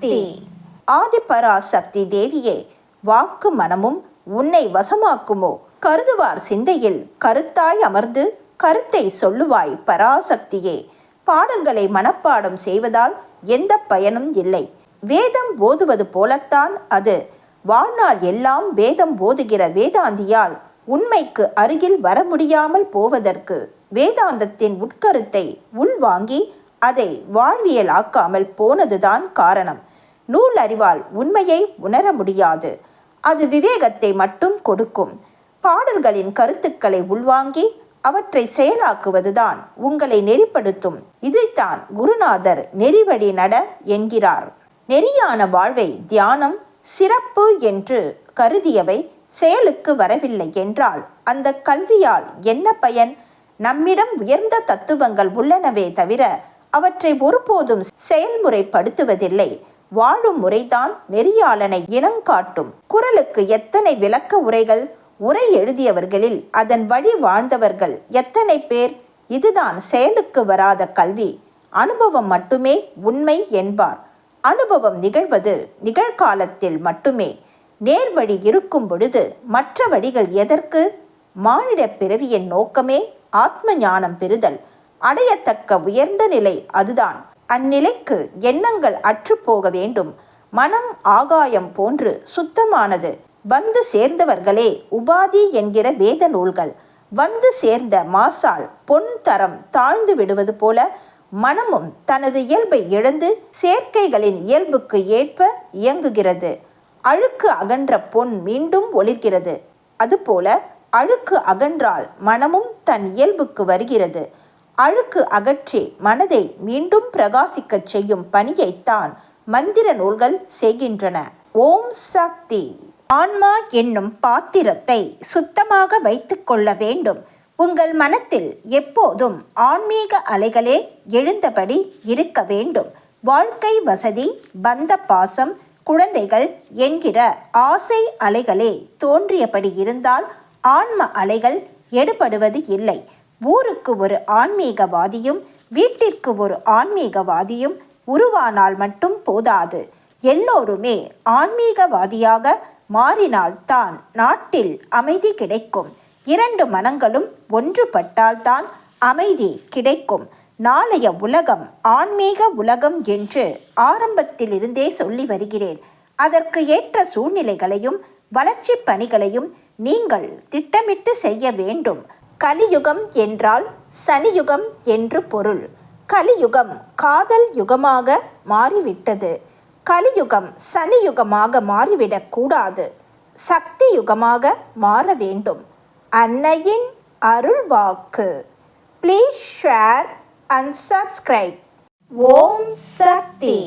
சக்தி. ஆதிபராசக்தி தேவியே வாக்கு மனமும் உன்னை வசமாக்குமோ? கருதுவார் சிந்தையில் கருத்தாய் அமர்ந்து கருத்தை சொல்லுவாய் பராசக்தியே. பாடல்களை மனப்பாடம் செய்வதால் எந்த பயனும் இல்லை. வேதம் ஓதுவது போலத்தான் அது. வாழ்நாள் எல்லாம் வேதம் ஓதுகிற வேதாந்தியால் உண்மைக்கு அருகில் வர முடியாமல் போவதற்கு வேதாந்தத்தின் உட்கருத்தை உள்வாங்கி அதை வாழ்வியல் ஆக்காமல் போனதுதான் காரணம். நூல் அறிவால் உண்மையை உணர முடியாது. அது விவேகத்தை மட்டும் கொடுக்கும். பாடல்களின் கருத்துக்களை உள்வாங்கி அவற்றை செயலாக்குவதுதான் உங்களை நெறிப்படுத்தும். இதைத்தான் குருநாதர் நெறிவழி நட என்கிறார். நெறியான வாழ்வை தியானம் சிறப்பு என்று கருதியவை செயலுக்கு வரவில்லை என்றால் அந்த கல்வியால் என்ன பயன்? நம்மிடம் உயர்ந்த தத்துவங்கள் உள்ளனவே தவிர அவற்றை ஒருபோதும் செயல்முறைப்படுத்துவதில்லை. வாழும் முறைதான் நெறியாளனை இனங்காட்டும் குரலுக்கு எத்தனை விளக்க உரைகள் உரை எழுதியவர்களில் அதன் வழி வாழ்ந்தவர்கள் எத்தனை பேர் இதுதான் செயலுக்கு வராத கல்வி. அனுபவம் மட்டுமே உண்மை என்பார். அனுபவம் நிகழ்வது நிகழ்காலத்தில் மட்டுமே. நேர்வழி இருக்கும் பொழுது மற்ற வழிகள் எதற்கு? மானிட பிறவியின் நோக்கமே ஆத்ம ஞானம் பெறுதல். அடையத்தக்க உயர்ந்த நிலை அதுதான். அந்நிலைக்கு எண்ணங்கள் அற்றுப்போக வேண்டும். மனம் ஆகாயம் போன்று சுத்தமானது. வந்து சேர்ந்தவர்களே உபாதி என்கிற வேத நூல்கள். வந்து சேர்ந்த மாசால் பொன் தரம் தாழ்ந்து விடுவது போல மனமும் தனது இயல்பை இழந்து சேர்க்கைகளின் இயல்புக்கு ஏற்ப இயங்குகிறது. அழுக்கு அகன்ற பொன் மீண்டும் ஒளிர்கிறது. அதுபோல அழுக்கு அகன்றால் மனமும் தன் இயல்புக்கு வருகிறது. அழுக்கு அகற்றி மனதை மீண்டும் பிரகாசிக்கச் செய்யும் பணியைத்தான் மந்திர நூல்கள் செய்கின்றன. ஓம் சக்தி. ஆன்மா என்னும் பாத்திரத்தை சுத்தமாக வைத்துக்கொள்ள வேண்டும். உங்கள் மனத்தில் எப்போதும் ஆன்மீக அலைகளே எழுந்தபடி இருக்க வேண்டும். வாழ்க்கை வசதி பந்த பாசம் குழந்தைகள் என்கிற ஆசை அலைகளே தோன்றியபடி இருந்தால் ஆன்ம அலைகள் எடுபடுவது இல்லை. ஊருக்கு ஒரு ஆன்மீகவாதியும் வீட்டிற்கு ஒரு ஆன்மீகவாதியும் உருவானால் மட்டும் போதாது. எல்லோருமே ஆன்மீகவாதியாக மாறினால்தான் நாட்டில் அமைதி கிடைக்கும். இரண்டு மனங்களும் ஒன்றுபட்டால்தான் அமைதி கிடைக்கும். நாளைய உலகம் ஆன்மீக உலகம் என்று ஆரம்பத்திலிருந்தே சொல்லி வருகிறேன். அதற்கு ஏற்ற சூழ்நிலைகளையும் வளர்ச்சி பணிகளையும் நீங்கள் திட்டமிட்டு செய்ய வேண்டும். கலியுகம் என்றால் சனியுகம் என்று பொருள். கலியுகம் காதல் யுகமாக மாறிவிட்டது. கலியுகம் சனியுகமாக மாறிவிடக் கூடாது. சக்தி யுகமாக மாற வேண்டும். அன்னையின் அருள் வாக்கு. Please share and subscribe Om Sakthi.